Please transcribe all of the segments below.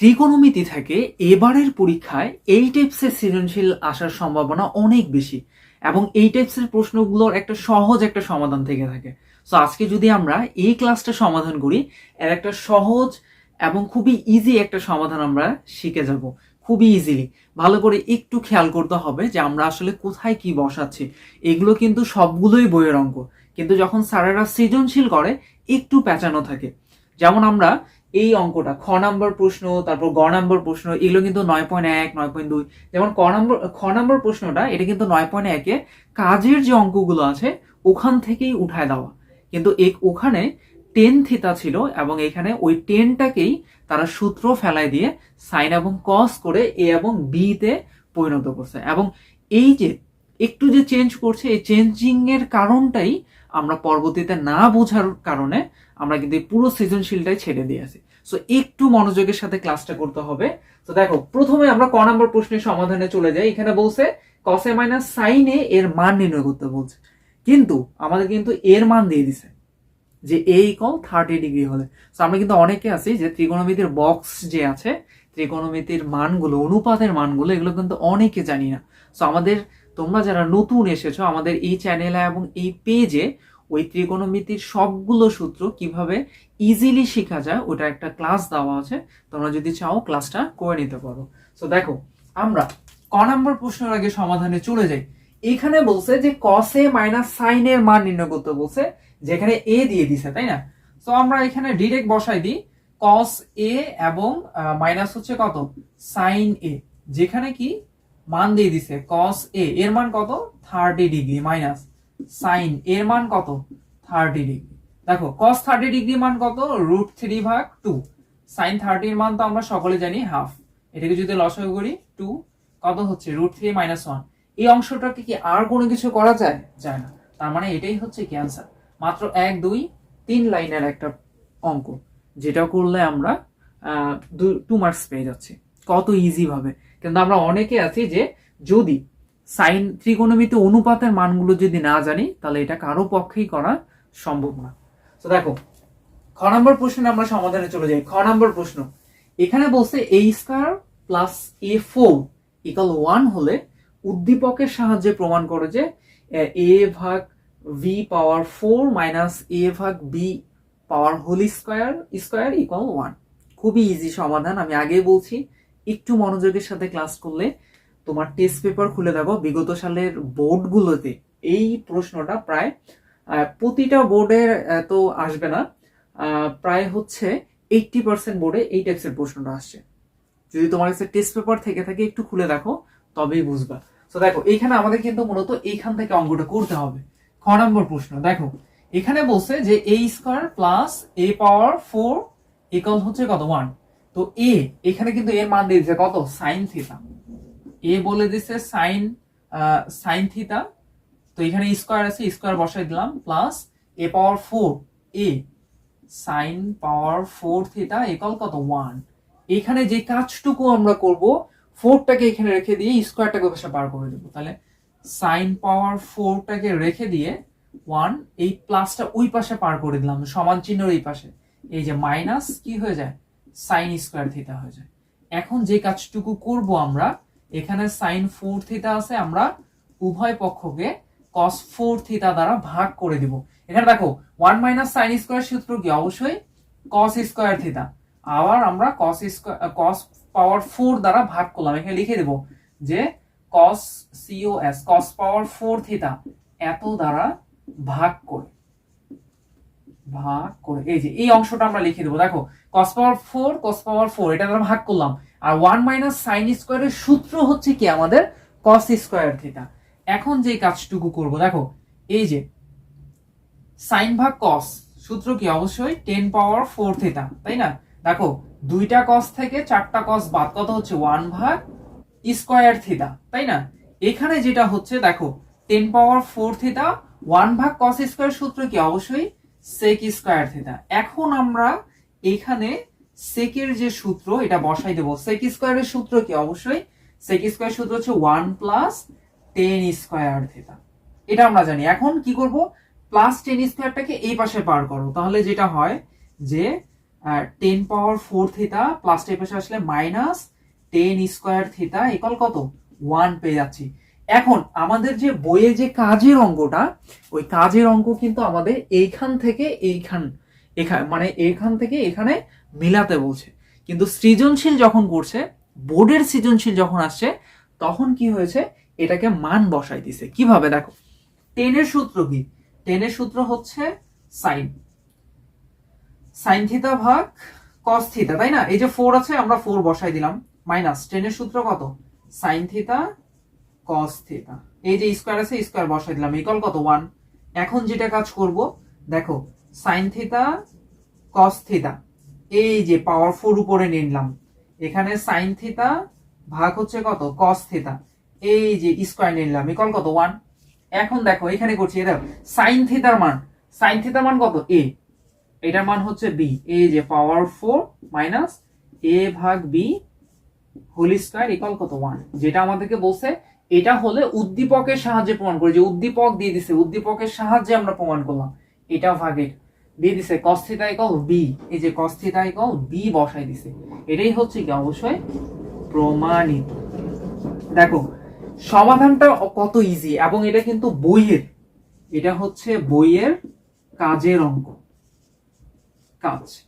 ত্রিকোণমিতি থেকে এবারের পরীক্ষায় এই টাইপসের সৃজনশীল আসার সম্ভাবনা অনেক বেশি এবং এই টাইপসের প্রশ্নগুলোর একটা সহজ একটা সমাধান থেকে থাকে। সো আজকে যদি আমরা এই ক্লাসটা সমাধান করি, এর একটা সহজ এবং খুবই ইজি একটা সমাধান আমরা শিখে যাব, খুবই ইজিলি ভালো করে একটু খেয়াল করতে হবে যে আমরা আসলে কোথায় কি বসাচ্ছি। এগুলো কিন্তু সবগুলোই বইয়ের অঙ্ক। কিন্তু যখন স্যারেরা সৃজনশীল করে, একটু পেঁচানো থাকে। যেমন আমরা এই অঙ্কটা, খ নাম্বার প্রশ্ন, তারপর গ নাম্বার প্রশ্ন, এগুলো কিন্তু নয় পয়েন্ট এক, নয় পয়েন্ট দুই। যেমন ক নাম্বার, খ নাম্বার প্রশ্নটা, এটা কিন্তু নয় পয়েন্ট একে কাজের যে অঙ্কগুলো আছে, ওখান থেকেই উঠায় দেওয়া। কিন্তু এক, ওখানে টেন থিতা ছিল এবং এখানে ওই টেনটাকেই তারা সূত্র ফেলাই দিয়ে সাইন এবং কস করে এ এবং বিতে পরিণত করছে। এবং এই যে একটু যে চেঞ্জ করছে, এই চেঞ্জিং এর কারণটাই আমরা পরবর্তীতে না বোঝার কারণে আমরা কিন্তু এই পুরো সৃজনশীলটাই ছেড়ে দিয়ে দিয়েছি সো একটু মনোযোগের সাথে ক্লাসটা করতে হবে। তো দেখো, প্রথমে আমরা ক নম্বর প্রশ্নের সমাধানে চলে যাই। এখানে বলছে কসে মাইনাস সাইনে এর মান নির্ণয় করতে বলছে। কিন্তু আমাদের কিন্তু এর মান দিয়ে দিছে, যে এ ইকল থার্টি ডিগ্রি হলে। তো আমরা কিন্তু অনেকে আছি যে ত্রিকোণমিতির বক্স যে আছে, ত্রিকোণমিতির মানগুলো, অনুপাতের মানগুলো, এগুলো কিন্তু অনেকে জানি না। সো আমাদের তোমরা যারা নতুন এসেছ আমাদের এই চ্যানেলে এবং এই পেজে ওই ত্রিকোণমিতির সবগুলো সূত্র কীভাবে ইজিলি শেখা যায়, ওটা একটা ক্লাস দেওয়া আছে। তোমরা যদি চাও ক্লাসটা করে নিতে পারো। সো দেখো, আমরা ক নাম্বার প্রশ্নের আগে সমাধানে চলে যাই। এখানে বলছে যে কসে মাইনাস সাইনের মান নির্ণয় করতে বলছে, যেখানে এ দিয়ে দিছে, তাই না? তো আমরা এখানে ডিরেক্ট বসাই দিই কস এ এবং মাইনাস হচ্ছে কত? সাইন এ যেখানে কি? মান দিয়ে দিছে কস এ এর মান কত? থার্টি ডিগ্রি মাইনাস সাইন এর মান কত? থার্টি ডিগ্রি দেখো কস থার্টি ডিগ্রি মান কত? রুট থ্রি ভাগ টু সাইন থার্টির মান তো আমরা সকলে জানি হাফ এটাকে যদি লসাগু করি টু কত হচ্ছে? রুট থ্রি মাইনাস ওয়ান এই অংশটাকে কি আর কোনো কিছু করা যায়? যায় না। তার মানে এটাই হচ্ছে কি অ্যান্সার মাত্র এক, দুই, তিন লাইনের একটা অঙ্ক, যেটা করলে আমরা টু মার্কস পেয়ে যাচ্ছি। কত ইজি ভাবে। কিন্তু আমরা অনেকে আছি যে যদি সাইন ত্রিকোণমিতি অনুপাতের মানগুলো যদি না জানি, তাহলে এটা কারও পক্ষেই করা সম্ভব না। তো দেখো, খ নম্বর প্রশ্নে আমরা সমাধানে চলে যাই। খ নম্বর প্রশ্ন। এখানে বলছে A square plus A four equal one হলে উদ্দীপকের সাহায্যে প্রমাণ করে যে, এ ভাগ B power four minus A ভাগ B power whole square square equal one খুবই ইজি সমাধান, আমি আগেই বলছি। একটু মনোযোগের সাথে ক্লাস করলে তোমার টেস্ট পেপার খুলে দেখো। বিগত সালের বোর্ডগুলোতে এই প্রশ্নটা প্রায় প্রতিটা বোর্ডে তো আসবে না। প্রায় হচ্ছে এইটটি পার্সেন্ট বোর্ডে এই টাইপসের প্রশ্নটা আসছে। যদি তোমার কাছে টেস্ট পেপার থেকে থাকে, একটু খুলে দেখো, তবেই বুঝবা। তো দেখো, এখানে আমাদের কিন্তু মূলত এইখান থেকে অঙ্কটা করতে হবে। খ নম্বর প্রশ্ন, দেখো, এখানে বলছে যে A square plus A power four equal হচ্ছে কত? ওয়ান তো এ এখানে কিন্তু এর মান দিয়ে কত? সাইন থিতা এ বলে দিচ্ছে সাইন সাইন থিতা তো এখানে স্কোয়ার আছে স্কোয়ার বসাই দিলাম plus A power four A sine power four theta equal কত? ওয়ান এখানে যে কাজটুকু আমরা করব ফোরটাকে এখানে রেখে দিয়ে স্কোয়ারটাকে পাশে বার করে দেবো। তাহলে সাইন পাওয়ার ফোরটাকে রেখে দিয়ে ওয়ান এই প্লাসটা ওই পাশে পার করে দিলাম, সমান চিহ্নের এই পাশে। এই যে মাইনাস কি হয়ে যায়? সাইন স্কোয়ার থিতা হয়ে যায়। এখন যে কাজটুকু করব আমরা, এখানে সাইন ফোর থিতা আছে, আমরা উভয় পক্ষকে কস ফোর থিতা দ্বারা ভাগ করে দিব। এখানে দেখো ওয়ান মাইনাস সাইন স্কোয়ার সূত্র কি? অবশ্যই কস স্কোয়ার থিতা আবার আমরা cos square cos power four দ্বারা ভাগ করলাম। এখানে লিখে দেব যে কস সিওএস কস পাওয়ার ফোর থিতা এত দ্বারা ভাগ করে। ভাগ করে এই যে, এই অংশটা আমরা লিখে দেবো। দেখো কস power four cos power four এটা আমরা ভাগ করলাম। আর ওয়ান মাইনাস সাইন স্কোয়ারের সূত্র হচ্ছে কি আমাদের? কস স্কোয়ার থিতা এখন যে কাজটুকু করব, দেখো, এই যে সাইন ভাগ কস সূত্র কি অবশ্যই? টেন পাওয়ার ফোর থিতা তাই না? দেখো, দুইটা কস থেকে চারটা কস বাদ কত হচ্ছে? ওয়ান ভাগ স্কোয়ার থিতা তাই না? এখানে যেটা হচ্ছে, দেখো tan power four theta one ভাগ কস স্কোয়ার সূত্র কি অবশ্যই? সেক স্কোয়ার থিতা এখন আমরা এখানে সেকের যে সূত্র, এটা বসাই দেবো। সেক স্কোয়ারের সূত্র কি? অবশ্যই সেক স্কোয়ার সূত্র হচ্ছে one plus tan square theta এটা আমরা জানি। এখন কি করব? প্লাস টেন স্কোয়ারটাকে এই পাশে পার করো। তাহলে যেটা হয় যে tan power four theta plus এই পাশে আসলে minus tan square theta equal কত? ওয়ান পেয়ে যাচ্ছি। এখন আমাদের যে বইয়ে যে কাজের অঙ্কটা ওই কাজের অঙ্ক কিন্তু আমাদের এইখান থেকে এইখান এখানে মানে এখান থেকে এখানে মিলাতে বলছে। কিন্তু সৃজনশীল যখন করছে, বোর্ডের সৃজনশীল যখন আসছে, তখন কি হয়েছে? এটাকে মান বসাই দিছে। কীভাবে? দেখো, টেনের সূত্র কি? টেনের সূত্র হচ্ছে সাইন সাইন থিতা ভাগ কস থিতা তাই না? এই যে ফোর আছে, আমরা ফোর বসাই দিলাম। মাইনাস টেনের সূত্র কত? সাইন থিতা কস থিতা এই যে স্কোয়ার আছে স্কোয়ার বসাই দিলাম। ইকল কত? ওয়ান এখন যেটা কাজ করব, দেখো সাইন থিতা কস থিতা এই যে পাওয়ার ফোর উপরে নিলাম। এখানে সাইন থিতা ভাগ হচ্ছে কত? কস থিতা এই যে স্কোয়ার নিলাম। ইকল কত? ওয়ান এখন দেখো, এখানে করছি এটা সাইন থিতার মান। সাইন থিতার মান কত? এ এটার মান হচ্ছে বি এই যে পাওয়ার ফোর মাইনাস এ ভাগ বি হোল স্কোয়ার ইকাল কত? ওয়ান যেটা আমাদেরকে বলছে এটা হলে উদ্দীপকের সাহায্যে প্রমাণ করি যে উদ্দীপক দিয়ে দিছে, উদ্দীপকের সাহায্যে আমরা প্রমাণ করলাম। এটা ভাগের। দিয়ে দিছে cos থিটা বি এই যে cos থিটা বি বসাই দিছে। এটাই হচ্ছে কি অবশ্যই প্রমাণিত। দেখো, সমাধানটা কত ইজি এবং এটা কিন্তু বইয়ের। এটা হচ্ছে বইয়ের কাজের অঙ্ক। কাজ।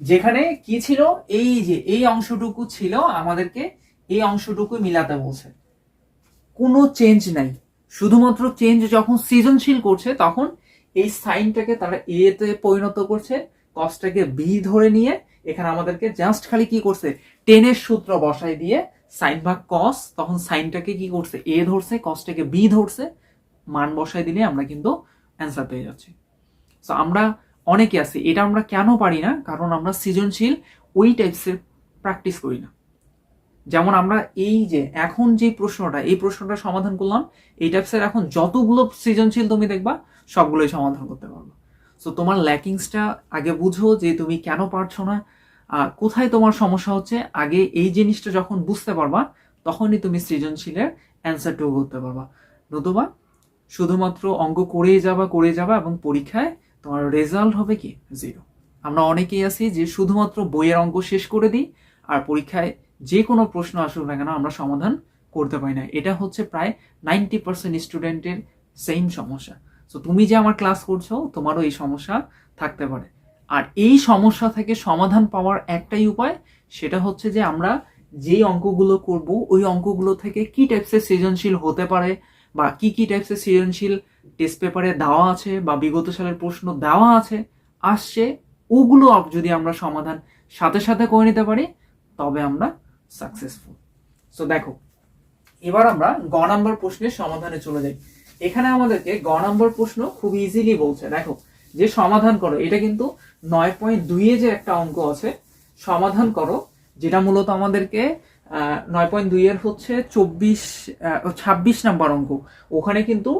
যেখানে কি ছিল? এই যে, এই অংশটুকু ছিল আমাদেরকে, এই অংশটুকু মিলাতে বলছে। কোনো চেঞ্জ নাই। শুধুমাত্র চেঞ্জ যখন সৃজনশীল করছে, তখন এই সাইনটাকে তারা এ তে পরিণত করছে কসটাকে বি ধরে নিয়ে, এখানে আমাদেরকে জাস্ট খালি কি করছে? টেনের সূত্র বসাই দিয়ে সাইন ভাগ কস তখন সাইনটাকে কি করছে? এ ধরছে কসটাকে বি ধরছে, মান বসাই দিলে আমরা কিন্তু অ্যান্সার পেয়ে যাচ্ছি। সো আমরা অনেকে আছি, এটা আমরা কেন পারি না? কারণ আমরা সৃজনশীল ওই টাইপসের প্র্যাকটিস করি না। যেমন আমরা এই যে এখন যে প্রশ্নটা, এই প্রশ্নটা সমাধান করলাম, এই টাইপসের এখন যতগুলো সৃজনশীল তুমি দেখবা, সবগুলোই সমাধান করতে পারব। সো তোমার ল্যাকিংসটা আগে বুঝো যে তুমি কেন পারছ না কোথায় তোমার সমস্যা হচ্ছে, আগে এই জিনিসটা যখন বুঝতে পারবা, তখনই তুমি সৃজনশীলের অ্যান্সারটুকু করতে পারবা। নতুবা, শুধুমাত্র অঙ্ক করেই যাবা করে যাবা এবং পরীক্ষায় তোমার রেজাল্ট হবে কি? জিরো আমরা অনেকেই আছি যে শুধুমাত্র বইয়ের অঙ্ক শেষ করে দিই, আর পরীক্ষায় যে কোনো প্রশ্ন আসুক না কেন, আমরা সমাধান করতে পারি না। এটা হচ্ছে প্রায় নাইনটি পার্সেন্ট স্টুডেন্টের সেম সমস্যা। তো তুমি যে আমার ক্লাস করছ, তোমারও এই সমস্যা থাকতে পারে। আর এই সমস্যা থেকে সমাধান পাওয়ার একটাই উপায়, সেটা হচ্ছে যে আমরা যেই অঙ্কগুলো করব, ওই অঙ্কগুলো থেকে কি টাইপসের সৃজনশীল হতে পারে, বা কি কি টাইপসের সৃজনশীল টেস্ট পেপারে দেওয়া আছে, বা বিগত সালের প্রশ্ন দেওয়া আছে, আসছে, ওগুলো যদি আমরা সমাধান সাথে সাথে করে নিতে পারি, তবে আমরা সাকসেসফুল সো দেখো, এবার আমরা গ নাম্বার প্রশ্নের সমাধানে চলে যাই। এখানে আমাদেরকে গ নাম্বার প্রশ্ন খুব ইজিলি বলছে। দেখো, যে সমাধান করো, এটা কিন্তু নয় পয়েন্ট দুইয়ে যে একটা অঙ্ক আছে, সমাধান করো, যেটা মূলত আমাদেরকে নয় পয়েন্ট দুইয়ের হচ্ছে চব্বিশ ছাব্বিশ নাম্বার অঙ্ক। ওখানে কিন্তু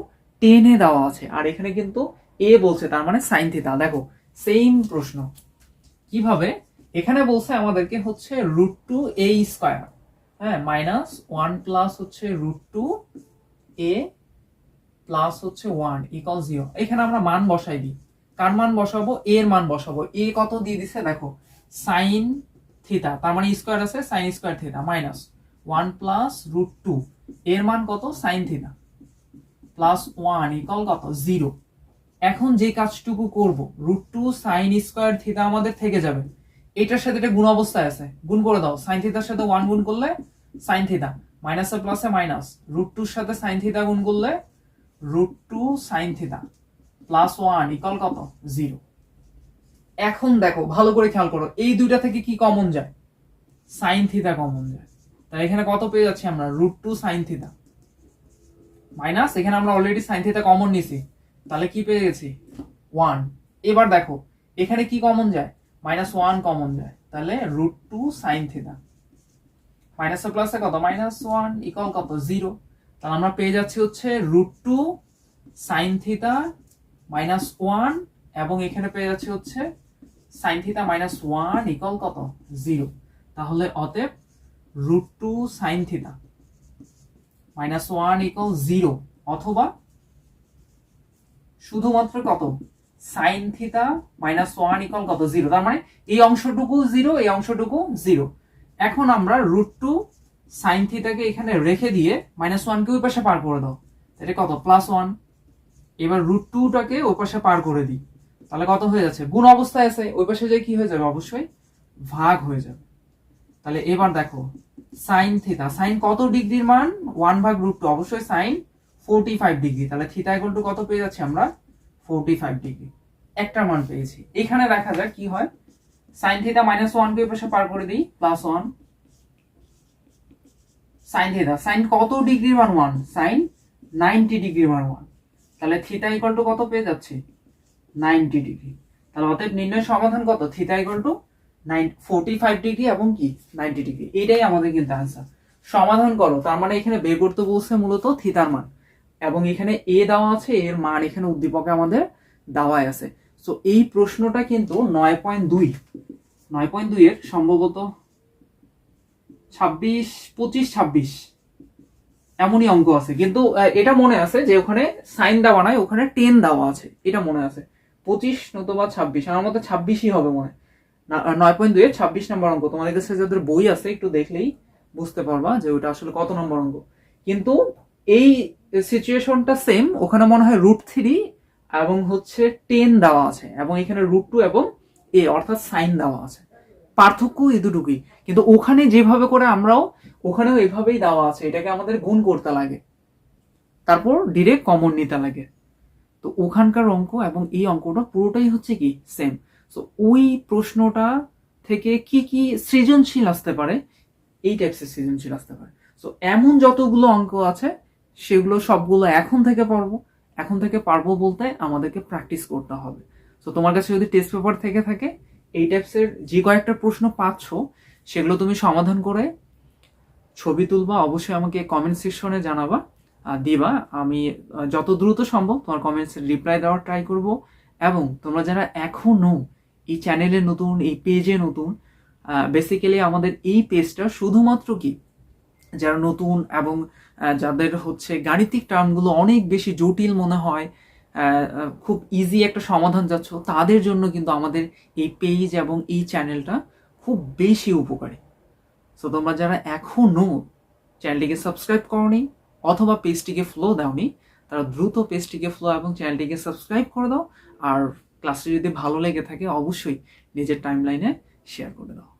টেনে দেওয়া আছে, আর এখানে কিন্তু এ বলছে, তার মানে সাইন থিতা দেখো সেম প্রশ্ন। কীভাবে? এখানে বলছে আমাদেরকে হচ্ছে রুট টু এ স্কোয়ার হ্যাঁ মাইনাস ওয়ান প্লাস হচ্ছে রুট টু এ প্লাস হচ্ছে ওয়ান ইকাল জিরো এখানে আমরা মান বসাই দিই। কার মান বসাবো? এ এর মান বসাবো। এ কত দিয়ে দিছে? দেখো সাইন থিতা তার মানে স্কোয়ার আছে sine square theta minus one plus root two এর মান কত? Sine theta plus one equal কত? জিরো এখন যে কাজটুকু করব root two sine square theta আমাদের থেকে যাবে। এটার সাথে এটা গুণ অবস্থায় আছে। গুণ করে দাও। সাইন থিতার সাথে ওয়ান গুণ করলে সাইন থিতা মাইনাস এর প্লাসে মাইনাস রুট টুর সাথে সাইন থিতা গুণ করলে root two sine theta plus one equal কত? জিরো এখন দেখো, ভালো করে খেয়াল করো। এই দুইটা থেকে কি কমন যায়? সাইন থিতা কমন যায়। তাই এখানে কত পেয়ে যাচ্ছি আমরা? Root two sine theta minus এখানে আমরা অলরেডি সাইন থিতা কমন নিছি তাহলে কি পেয়ে গেছি? ওয়ান এবার দেখো, এখানে কি কমন যায়? মাইনাস ওয়ান কমন যায় তাহলে root two sine theta minus প্লাসে কত? মাইনাস ওয়ান ইকাল কত? জিরো তাহলে আমরা পেয়ে যাচ্ছি হচ্ছে root two sine theta minus one এবং এখানে পেয়ে যাচ্ছি হচ্ছে sine theta minus one equal কত? জিরো তাহলে অতএব root two sine theta minus one equal zero অথবা শুধুমাত্র কত? Sine theta minus one equal কত? জিরো তার মানে এই অংশটুকু জিরো এই অংশটুকু জিরো এখন আমরা রুট টু সাইন থিতাকে এখানে রেখে দিয়ে মাইনাস ওয়ানকে ওই পাশে পার করে দাও। এটা কত? প্লাস ওয়ান এবার রুট টুটাকে ওই পাশে পার করে দিই। তাহলে কত হয়ে যাচ্ছে? গুণ অবস্থায় আছে, ওই পাশে যে কি হয়ে যাবে? অবশ্যই ভাগ হয়ে যাবে। তাহলে এবার দেখো সাইন থিতা সাইন কত ডিগ্রির মান? ওয়ান ভাগ রুট টু অবশ্যই সাইন ফোরটি ফাইভ ডিগ্রি। তাহলে থিতা ইকুয়াল টু কত পেয়ে যাচ্ছি আমরা? ফোরটি ফাইভ ডিগ্রি একটা মান পেয়েছি। এখানে দেখা যাক কি হয়। সাইন থিতা মাইনাস ওয়ান কে পাশে পার করে দিই plus one sine theta sine কত ডিগ্রির মান ওয়ান সাইন নাইনটি ডিগ্রির মান ওয়ান তাহলে থিতা ইকুয়াল টু কত পেয়ে যাচ্ছে? নাইনটি ডিগ্রি তাহলে অতএব নির্ণয় সমাধান কত? Theta equal to nine forty five degree এবং কি? নাইনটি ডিগ্রি এটাই আমাদের কিন্তু অ্যান্সার সমাধান করো। তার মানে এখানে বের করতে বলছে মূলত থিতার মান। এবং এখানে এ দেওয়া আছে, এর মান এখানে উদ্দীপকে আমাদের দেওয়াই আছে। সো এই প্রশ্নটা কিন্তু নয় পয়েন্ট দুই, নয় পয়েন্ট দুইয়ের সম্ভবত ছাব্বিশ, পঁচিশ, ছাব্বিশ, এমনই অঙ্ক আছে। কিন্তু এটা মনে আছে যে ওখানে সাইন দেওয়া নাই, ওখানে টেন দেওয়া আছে। এটা মনে আছে। পঁচিশ নতুবা ছাব্বিশ, আমার মতে ছাব্বিশই হবে মনে নয় পয়েন্ট দুই ছাব্বিশ নম্বর অঙ্ক। তোমাদের কাছে যাদের বই আছে, একটু দেখলেই বুঝতে পারবা যে ওটা আসলে কত নম্বর অঙ্ক। কিন্তু, এই সিচুয়েশনটা সেম ওখানে মনে হয় রুট থ্রি এবং হচ্ছে টেন দেওয়া আছে এবং এখানে রুট টু এবং এ অর্থাৎ সাইন দেওয়া আছে। পার্থক্য এই দুটুকুই কিন্তু ওখানে যেভাবে করে আমরাও, ওখানেও এভাবেই দেওয়া আছে। এটাকে আমাদের গুণ করতে লাগে। তারপর ডিরেক্ট কমন নিতে লাগে। তো ওখানকার অঙ্ক এবং এই অঙ্কটা পুরোটাই হচ্ছে কি? সেম সো ওই প্রশ্নটা থেকে কি কি সৃজনশীল আসতে পারে? এই টাইপসের সৃজনশীল আসতে পারে। সো এমন যতগুলো অঙ্ক আছে সেগুলো সবগুলো এখন থেকে পারব। এখন থেকে পারব বলতে আমাদেরকে প্র্যাকটিস করতে হবে। সো তোমার কাছে যদি টেস্ট পেপার থেকে থাকে, এই টাইপসের যে কয়েকটা প্রশ্ন পাচ্ছ, সেগুলো তুমি সমাধান করে ছবি তুলবা, অবশ্যই আমাকে কমেন্ট সেকশনে জানাবা দিবা। আমি যত দ্রুত সম্ভব তোমার কমেন্টস রিপ্লাই দেওয়ার ট্রাই করব। এবং তোমরা যারা এখনও এই চ্যানেলে নতুন, এই পেজে নতুন বেসিক্যালি আমাদের এই পেজটা শুধুমাত্র কি? যারা নতুন এবং যাদের হচ্ছে গাণিতিক টার্মগুলো অনেক বেশি জটিল মনে হয় খুব ইজি একটা সমাধান যাচ্ছ, তাদের জন্য কিন্তু আমাদের এই পেজ এবং এই চ্যানেলটা খুব বেশি উপকারী। সো তোমরা যারা এখনও চ্যানেলটিকে সাবস্ক্রাইব করনি অথবা পেজটিকে ফ্লো দাওনি, তারা দ্রুত পেজটিকে ফ্লো এবং চ্যানেলটিকে সাবস্ক্রাইব করে দাও। আর ক্লাসটি যদি ভালো লেগে থাকে, অবশ্যই নিজের টাইমলাইনে শেয়ার করে দাও।